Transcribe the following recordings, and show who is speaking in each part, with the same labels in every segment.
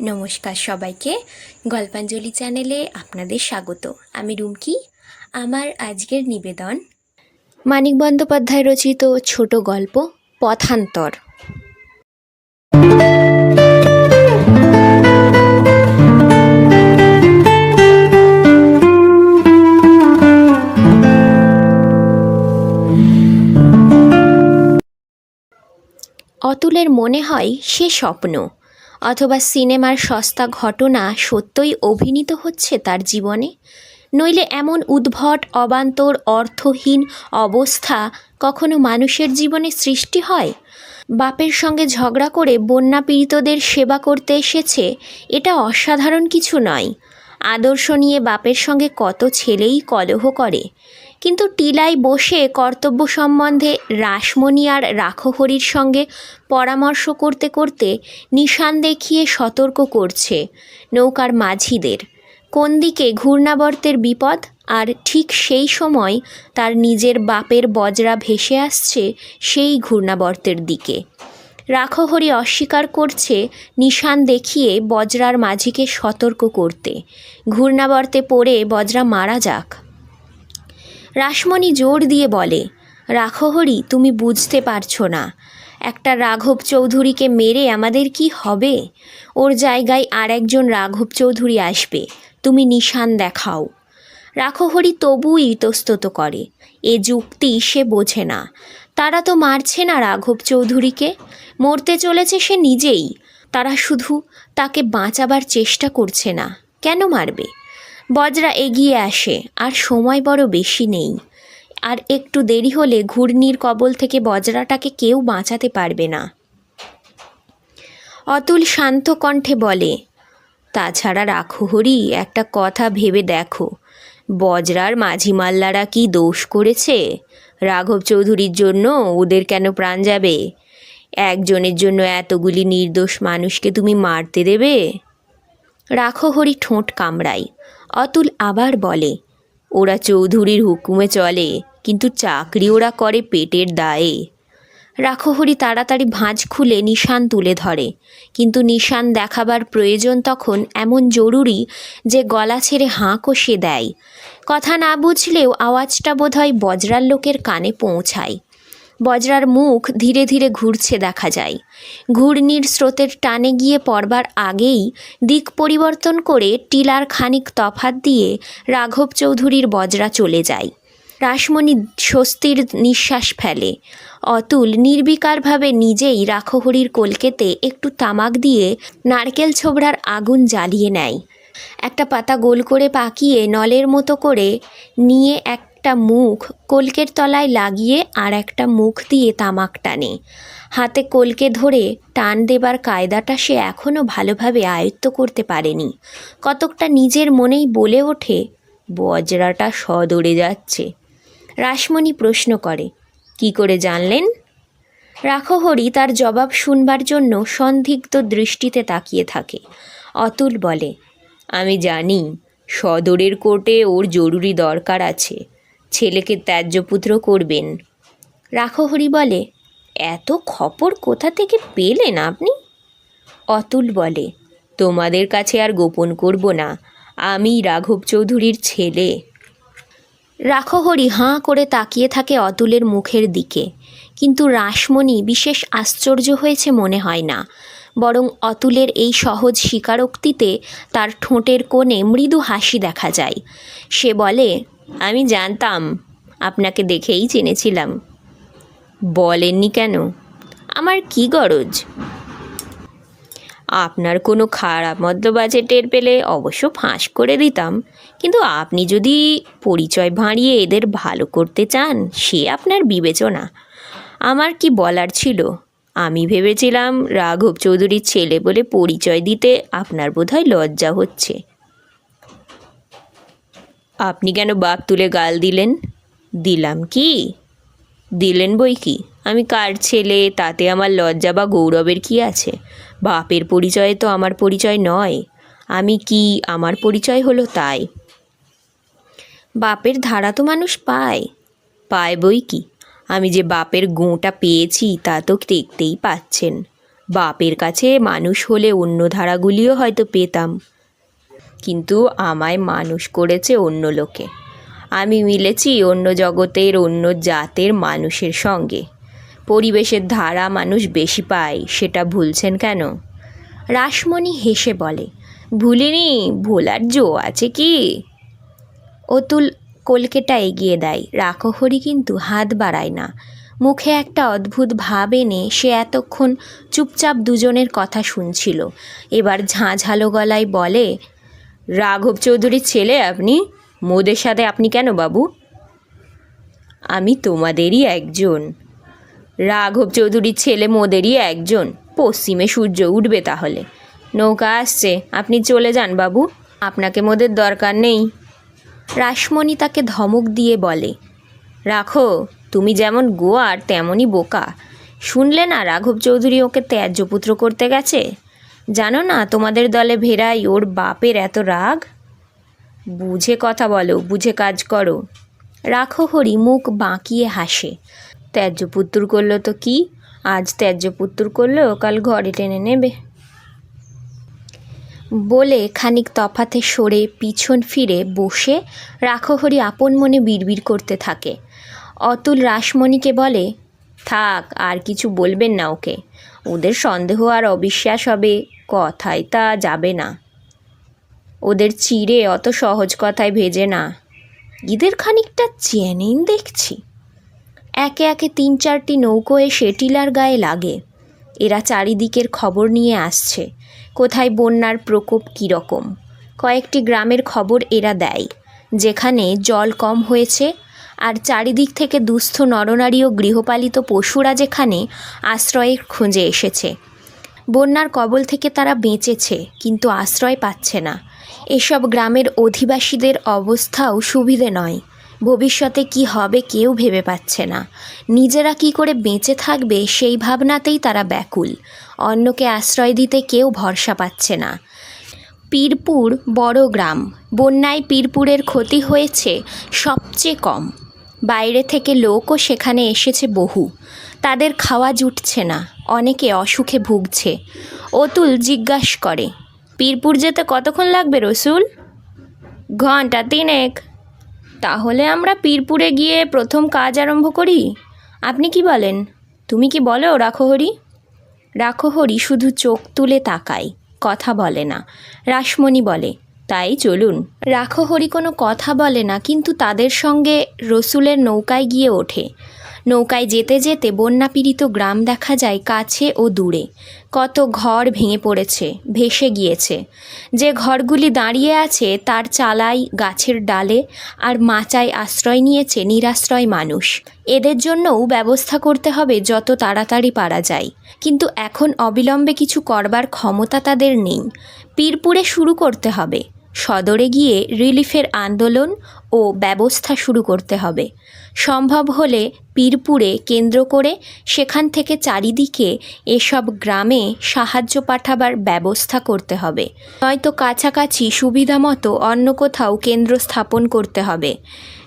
Speaker 1: নমস্কার সবাইকে। গল্পাঞ্জলি চ্যানেলে আপনাদের স্বাগত। আমি রুমকি। আমার আজকের নিবেদন মানিক বন্দ্যোপাধ্যায় রচিত ছোট গল্প পথান্তর। অতুলের মনে হয় সে স্বপ্ন। অথবা সিনেমার সস্তা ঘটনা সত্যই অভিনীত হচ্ছে তার জীবনে? নইলে এমন উদ্ভট, অবান্তর, অর্থহীন অবস্থা কখনো মানুষের জীবনে সৃষ্টি হয়? বাপের সঙ্গে ঝগড়া করে বন্যা পীড়িতদের সেবা করতে এসেছে, এটা অসাধারণ কিছু নয়। আদর্শ নিয়ে বাপের সঙ্গে কত ছেলেই কলহ করে। কিন্তু টিলায় বসে কর্তব্য সম্বন্ধে রাসমণি আর রাখহরির সঙ্গে পরামর্শ করতে করতে নিশান দেখিয়ে সতর্ক করছে নৌকার মাঝিদের। কোন দিকে ঘূর্ণাবর্তের বিপদ আর ঠিক সেই সময় তার নিজের বাপের বজরা ভেসে আসছে সেই ঘূর্ণাবর্তের দিকে। রাখহরি অস্বীকার করছে নিশান দেখিয়ে বজরার মাঝিকে সতর্ক করতে। ঘূর্ণাবর্তে পড়ে বজরা মারা যাক। রাসমণি জোর দিয়ে বলে রাখহরি তুমি বুঝতে পারছ না। একটা রাঘব চৌধুরীকে মেরে আমাদের কি হবে? ওর জায়গায় আর একজন রাঘব চৌধুরী আসবে, তুমি নিশান দেখাও। রাখহরি তবু ইতস্তত করে, এ যুক্তি সে বোঝে না। তারা তো মারছে না রাঘব চৌধুরীকে। মরতে চলেছে সে নিজেই। তারা শুধু তাকে বাঁচাবার চেষ্টা করছে না। কেন মারবে? বজরা এগিয়ে আসে, আর সময় বড় বেশি নেই। আর একটু দেরি হলে ঘূর্ণির কবল থেকে বজরাটাকে কেউ বাঁচাতে পারবে না। অতুল শান্ত কণ্ঠে বলে, তাছাড়া রাখো হরি, একটা কথা ভেবে দেখো। বজরার মাঝি মাল্লারা কি দোষ করেছে? রাঘব চৌধুরীর জন্য ওদের কেন প্রাণ যাবে? একজনের জন্য এতগুলি নির্দোষ মানুষকে তুমি মারতে দেবে? রাখো হরি ঠোঁট কামড়ায় অতুল আবার বলে, ওরা চৌধুরীর হুকুমে চলে, কিন্তু চাকরি ওরা করে পেটের দায়ে রাখহরি তাড়াতাড়ি ভাঁজ খুলে নিশান তুলে ধরে, কিন্তু নিশান দেখাবার প্রয়োজন তখন এমন জরুরি যে গলা ছেড়ে হাঁ কষে দেয়। কথা না বুঝলেও আওয়াজটা বোধহয় বজরার লোকের কানে পৌঁছায়। বজরার মুখ ধীরে ধীরে ঘুরছে দেখা যায়। ঘূর্ণির স্রোতের টানে গিয়ে পড়বার আগেই দিক পরিবর্তন করে টিলার খানিক তফাত দিয়ে রাঘব চৌধুরীর বজরা চলে যায়। রাসমণি স্বস্তির নিঃশ্বাস ফেলে। অতুল নির্বিকারভাবে নিজেই রাখহরির কলকেতে একটু তামাক দিয়ে নারকেল ছোবড়ার আগুন জ্বালিয়ে নেয়। একটা পাতা গোল করে পাকিয়ে নলের মতো করে নিয়ে একটা মুখ কলকের তলায় লাগিয়ে আর একটা মুখ দিয়ে তামাক টানে। হাতে কলকে ধরে টান দেবার কায়দাটা সে এখনও ভালোভাবে আয়ত্ত করতে পারেনি। কতকটা নিজের মনেই বলে ওঠে, বজরাটা সদরে যাচ্ছে। রাসমণি প্রশ্ন করে, কি করে জানলেন? রাখহরি তার জবাব শুনবার জন্য সন্দিগ্ধ দৃষ্টিতে তাকিয়ে থাকে। অতুল বলে, আমি জানি, সদরের কোর্টে ওর জরুরি দরকার আছে। ছেলেকে ত্যায্যপুত্র করবেন? রাখহরি বলে, এত খবর কোথা থেকে পেলেন আপনি? অতুল বলে, তোমাদের কাছে আর গোপন করব না, আমি রাঘব চৌধুরীর ছেলে। রাখহরি হাঁ করে তাকিয়ে থাকে অতুলের মুখের দিকে, কিন্তু রাসমণি বিশেষ আশ্চর্য হয়েছে মনে হয় না, বরং অতুলের এই সহজ স্বীকারোক্তিতে তার ঠোঁটের কোণে মৃদু হাসি দেখা যায়। সে বলে আমি জানতাম, আপনাকে দেখেই চিনেছিলাম বলেননি কেন? আমার কি গরজ? আপনার কোনো খারাপ মদ্যবাজে টের পেলে অবশ্য ফাঁস করে দিতাম, কিন্তু আপনি যদি পরিচয় ভাঁড়িয়ে এদের ভালো করতে চান, সে আপনার বিবেচনা। আমার কি বলার ছিল? আমি ভেবেছিলাম রাঘব চৌধুরীর ছেলে বলে পরিচয় দিতে আপনার বোধহয় লজ্জা হচ্ছে। আপনি কেন বাপ তুলে গাল দিলেন? দিলাম কি? দিলেন বই কি? আমি কার ছেলে, তাতে আমার লজ্জা বা গৌরবের কি আছে? বাপের পরিচয়ে তো আমার পরিচয় নয়। আমি কি আমার পরিচয় হলো তাই? বাপের ধারা তো মানুষ পায়। পায় বই কি? আমি যে বাপের গোঁটা পেয়েছি, তা তো দেখতেই পাচ্ছেন। বাপের কাছে মানুষ হলে অন্য ধারাগুলিও হয়তো পেতাম। কিন্তু আমায় মানুষ করেছে অন্য লোকে। আমি মিলেছি অন্য জগতের, অন্য জাতের মানুষের সঙ্গে। পরিবেশের ধারা মানুষ বেশি পায়, সেটা ভুলছেন কেন? রাসমণি হেসে বলে, ভুলিনি, ভোলার জো আছে কি? অতুল কলকেটা এগিয়ে দেয়। রাখহরি কিন্তু হাত বাড়ায় না। মুখে একটা অদ্ভুত ভাব এনে সে এতক্ষণ চুপচাপ দুজনের কথা শুনছিল। এবার ঝাঁঝালো গলায় বলে রাঘব চৌধুরীর ছেলে আপনি? মোদের সাথে আপনি কেন বাবু? আমি তোমাদেরই একজন। রাঘব চৌধুরীর ছেলে মোদেরই একজন। পশ্চিমে সূর্য উঠবে তাহলে। নৌকা আসছে, আপনি চলে যান বাবু। আপনাকে মোদের দরকার নেই। রাসমণি তাকে ধমক দিয়ে বলে রাখো তুমি যেমন গোয়ার, তেমনই বোকা। শুনলে না রাঘব চৌধুরী ওকে ত্যায্য পুত্র করতে গেছে? জানো না তোমাদের দলে ভেরাই ওর বাপের এত রাগ? বুঝে কথা বলো, বুঝে কাজ করো। রাখো হরি, মুখ বাঁকিয়ে হাসে। ত্যায্য পুত্র করল তো কি? আজ ত্যায্য পুত্র করল, কাল ঘরে টেনে নেবে। বলে খানিক তফাতে সরে পিছন ফিরে বসে রাখহরি আপন মনে বিড়বিড় করতে থাকে। অতুল রাসমণিকে বলে, থাক, আর কিছু বলবেন না ওকে। ওদের সন্দেহ আর অবিশ্বাস হবে। কথায় তা যাবে না। ওদের চিড়ে অত সহজ কথায় ভেজে না। ঈদের খানিকটা চেনেন দেখছি। একে একে তিন চারটি নৌকো এসে টিলার গায়ে লাগে। এরা চারিদিকের খবর নিয়ে আসছে, কোথায় বন্যার প্রকোপ কীরকম। কয়েকটি গ্রামের খবর এরা দেয়, যেখানে জল কম হয়েছে আর চারিদিক থেকে দুস্থ নরনারী ও গৃহপালিত পশুরা যেখানে আশ্রয়ের খোঁজে এসেছে। বন্যার কবল থেকে তারা বেঁচেছে, কিন্তু আশ্রয় পাচ্ছে না। এসব গ্রামের অধিবাসীদের অবস্থাও সুবিধে নয়। ভবিষ্যতে কি হবে কেউ ভেবে পাচ্ছে না। নিজেরা কি করে বেঁচে থাকবে সেই ভাবনাতেই তারা ব্যাকুল। অন্যকে আশ্রয় দিতে কেউ ভরসা পাচ্ছে না। পীরপুর বড় গ্রাম। বন্যায় পীরপুরের ক্ষতি হয়েছে সবচেয়ে কম। বাইরে থেকে লোকও সেখানে এসেছে বহু। তাদের খাওয়া জুটছে না, অনেকে অসুখে ভুগছে। অতুল জিজ্ঞাস করে, পীরপুর যেতে কতক্ষণ লাগবে রসুল? ঘণ্টা তিনেক। তাহলে আমরা পীরপুরে গিয়ে প্রথম কাজ আরম্ভ করি? আপনি কি বলেন? তুমি কি বলো, রাখোহরি? রাখোহরি শুধু চোখ তুলে তাকায়, কথা বলে না। রাসমণি বলে তাই চলুন। রাখহরি কোনো কথা বলে না, কিন্তু তাদের সঙ্গে রসুলের নৌকায় গিয়ে ওঠে। নৌকায় যেতে যেতে বন্যাপীড়িত গ্রাম দেখা যায় কাছে ও দূরে। কত ঘর ভেঙে পড়েছে, ভেসে গিয়েছে। যে ঘরগুলি দাঁড়িয়ে আছে তার চালাই গাছের ডালে আর মাচায় আশ্রয় নিয়েছে নিরাশ্রয় মানুষ। এদের জন্যও ব্যবস্থা করতে হবে যত তাড়াতাড়ি পারা যায়। কিন্তু এখন অবিলম্বে কিছু করবার ক্ষমতা তাদের নেই। পীরপুরে শুরু করতে হবে। সদরে গিয়ে রিলিফের আন্দোলন ও ব্যবস্থা শুরু করতে হবে। সম্ভব হলে পীরপুরে কেন্দ্র করে সেখান থেকে চারিদিকে এসব গ্রামে সাহায্য পাঠাবার ব্যবস্থা করতে হবে। নয়তো কাছাকাছি সুবিধা মতো অন্য কোথাও কেন্দ্র স্থাপন করতে হবে।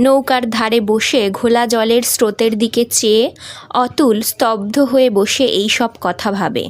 Speaker 1: নৌকার ধারে বসে ঘোলা জলের স্রোতের দিকে চেয়ে অতুল স্তব্ধ হয়ে বসে এই সব কথা ভাবে।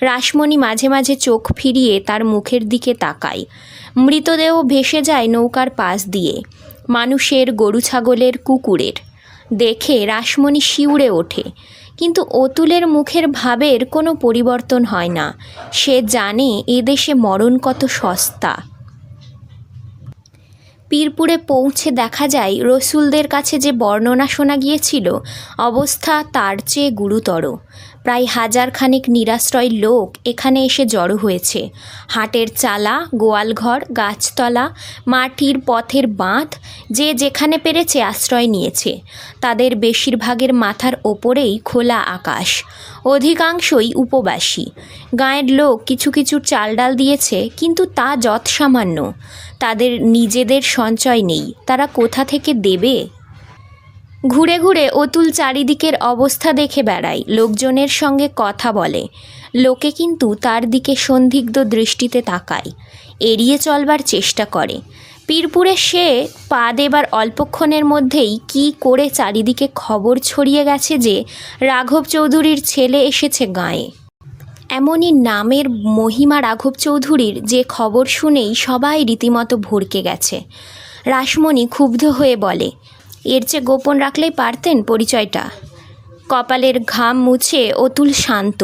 Speaker 1: রাসমণি মাঝে মাঝে চোখ ফিরিয়ে তার মুখের দিকে তাকায়। মৃতদেহ ভেসে যায় নৌকার পাশ দিয়ে। মানুষের গরু ছাগলের কুকুরের। দেখে রাসমণি শিউরে ওঠে। কিন্তু অতুলের মুখের ভাবের কোনো পরিবর্তন হয় না। সে জানে এদেশে মরণ কত সস্তা। পীরপুরে পৌঁছে দেখা যায়, রসুলদের কাছে যে বর্ণনা শোনা গিয়েছিল, অবস্থা তার চেয়ে গুরুতর। প্রায় হাজার খানেক নিরাশ্রয় লোক এখানে এসে জড়ো হয়েছে। হাটের চালা, গোয়ালঘর, গাছতলা, মাটির পথের বাঁধ, যে যেখানে পেরেছে আশ্রয় নিয়েছে। তাদের বেশিরভাগের মাথার ওপরেই খোলা আকাশ। অধিকাংশই উপবাসী। গাঁয়ের লোক কিছু কিছু চাল ডাল দিয়েছে, কিন্তু তা যৎসামান্য। তাদের নিজেদের সঞ্চয় নেই। তারা কোথা থেকে দেবে? ঘুরে ঘুরে অতুল চারিদিকের অবস্থা দেখে বেড়ায়। লোকজনের সঙ্গে কথা বলে। লোকে কিন্তু তার দিকে সন্দিগ্ধ দৃষ্টিতে তাকায়। এড়িয়ে চলবার চেষ্টা করে। পীরপুরে সে পা দেবার অল্পক্ষণের মধ্যেই কি করে চারিদিকে খবর ছড়িয়ে গেছে যে রাঘব চৌধুরীর ছেলে এসেছে গাঁয়ে। এমনই নামের মহিমা রাঘব চৌধুরীর যে খবর শুনেই সবাই রীতিমতো ভরকে গেছে। রাসমণি ক্ষুব্ধ হয়ে বলে এর চেয়ে গোপন রাখলেই পারতেন পরিচয়টা। কপালের ঘাম মুছে অতুল শান্ত।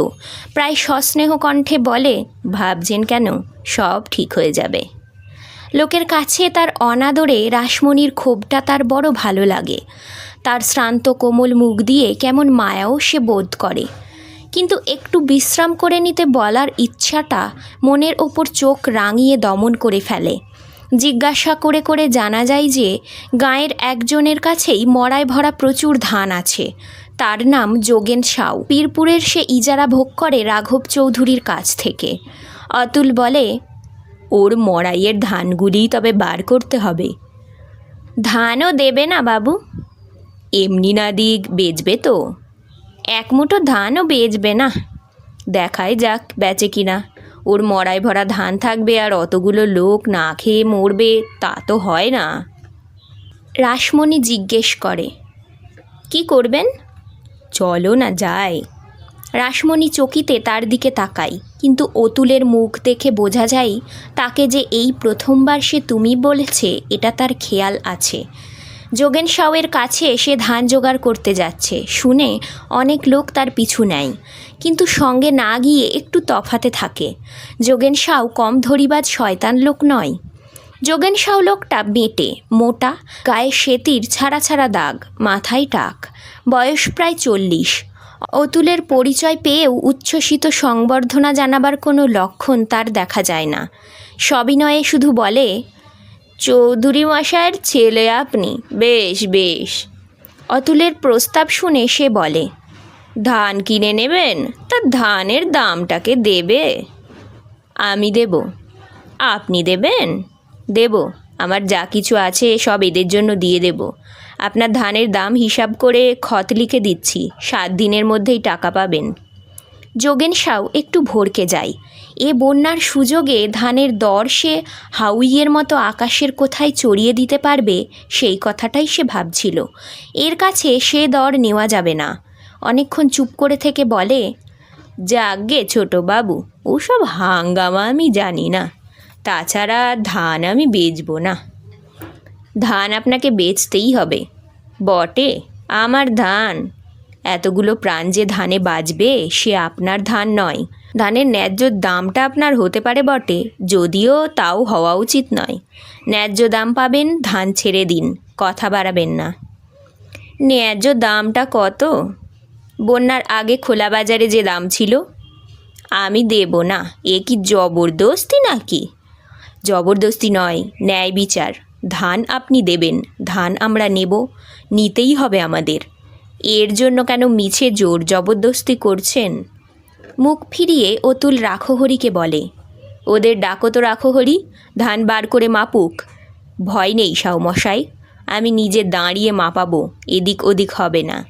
Speaker 1: প্রায় সস্নেহ কণ্ঠে বলে, ভাবছেন কেন? সব ঠিক হয়ে যাবে। লোকের কাছে তার অনাদরে রাসমণির ক্ষোভটা তার বড় ভালো লাগে। তার শ্রান্ত কোমল মুখ দিয়ে কেমন মায়াও সে বোধ করে। কিন্তু একটু বিশ্রাম করে নিতে বলার ইচ্ছাটা মনের ওপর চোখ রাঙিয়ে দমন করে ফেলে। জিজ্ঞাসা করে করে জানা যায় যে, গাঁয়ের একজনের কাছেই মরায় ভরা প্রচুর ধান আছে। তার নাম যোগেন সাউ। পীরপুরের সে ইজারা ভোগ করে রাঘব চৌধুরীর কাছ থেকে। অতুল বলে, ওর মড়াইয়ের ধানগুলিই তবে বার করতে হবে। ধানও দেবে না বাবু। এমনি না দিক বেচবে তো। এক মুঠো ধানও বেচবে না। দেখাই যাক বেচে কিনা। ওর মড়াই ভরা ধান থাকবে আর অতগুলো লোক না খেয়ে মরবে, তা তো হয় না। রাসমণি জিজ্ঞেস করে, কি করবেন? চলো না, যাই। রাসমণি চকিতে তার দিকে তাকাই কিন্তু অতুলের মুখ দেখে বোঝা যায়, তাকে যে এই প্রথমবার সে তুমি বলেছে, এটা তার খেয়াল আছে। যোগেন সাউয়ের কাছে সে ধান জোগাড় করতে যাচ্ছে। শুনে অনেক লোক তার পিছু নেয়। কিন্তু সঙ্গে না গিয়ে একটু তফাতে থাকে। যোগেন সাউ কম ধরিবাজ শয়তান লোক নয়। যোগেন সাউ লোকটা বেঁটে, মোটা, গায়ে সেতির ছাড়া ছাড়া দাগ, মাথায় টাক। বয়স প্রায় চল্লিশ। অতুলের পরিচয় পেয়েও উচ্ছ্বসিত সংবর্ধনা জানাবার কোনো লক্ষণ তার দেখা যায় না। সবিনয়ে শুধু বলে চৌধুরী মশাইয়ের ছেলে আপনি। বেশ বেশ। অতুলের প্রস্তাব শুনে সে বলে, ধান কিনে নেবেন? তা ধানের দামটাকে দেবে। আমি দেব। আপনি দেবেন? দেব। আমার যা কিছু আছে সব এদের জন্য দিয়ে দেব। আপনার ধানের দাম হিসাব করে খত লিখে দিচ্ছি। সাত দিনের মধ্যেই টাকা পাবেন। যোগেন সাউ একটু ভরকে যায়। এ বন্যার সুযোগে ধানের দর সে হাউইয়ের মতো আকাশের কোথায় চড়িয়ে দিতে পারবে, সেই কথাটাই সে ভাবছিল। এর কাছে সে দর নেওয়া যাবে না। অনেকক্ষণ চুপ করে থেকে বলে, যাগে ছোট বাবু, ওসব হাঙ্গামা আমি জানি না। তাছাড়া ধান আমি বেচবো না। ধান আপনাকে বেচতেই হবে। বটে, আমার ধান। এতগুলো প্রাণ যে ধানে বাজবে সে আপনার ধান নয়। ধানের ন্যায্য দামটা আপনার হতে পারে বটে, যদিও তাও হওয়া উচিত নয়। ন্যায্য দাম পাবেন, ধান ছেড়ে দিন, কথা বাড়াবেন না। ন্যায্য দামটা কত? বন্যার আগে খোলা বাজারে যে দাম ছিল, আমি দেব না। এ কি জবরদস্তি নাকি? জবরদস্তি নয়, ন্যায় বিচার। ধান আপনি দেবেন, ধান আমরা নেব, নিতেই হবে আমাদের। এর জন্য কেন মিছে জোর জবরদস্তি করছেন? মুখ ফিরিয়ে অতুল রাখোহরিকে বলে, ওদের ডাকো তো রাখহরি ধান বার করে মাপুক। ভয় নেই মশাই, আমি নিজে দাঁড়িয়ে মাপাবো, এদিক ওদিক হবে না।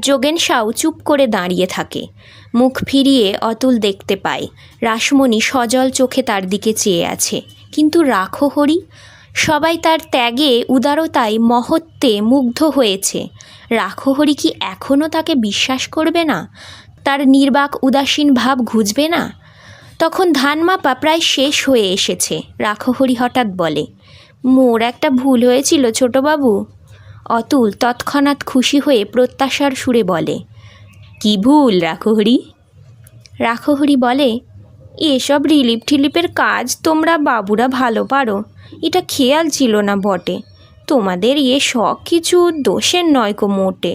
Speaker 1: যোগেন সাউ চুপ করে দাঁড়িয়ে থাকে। মুখ ফিরিয়ে অতুল দেখতে পায়, রাসমণি সজল চোখে তার দিকে চেয়ে আছে। কিন্তু রাখো হরি সবাই তার ত্যাগে, উদারতায়, মহত্বে মুগ্ধ হয়েছে। রাখো হরি কি এখনও তাকে বিশ্বাস করবে না? তার নির্বাক উদাসীন ভাব ঘুচবে না? তখন ধান মাপা প্রায় শেষ হয়ে এসেছে রাখহরি হঠাৎ বলে। মোর একটা ভুল হয়েছিল ছোটবাবু। অতুল তৎক্ষণাৎ খুশি হয়ে প্রত্যাশার সুরে বলে, কি ভুল রাখহরি রাখহরি বলে, এসব রিলিফ টিলিপের কাজ তোমরা বাবুরা ভালো পারো। এটা খেয়াল ছিল না বটে। তোমাদের এ শখ কিছু দোষের নয় কো মোটে।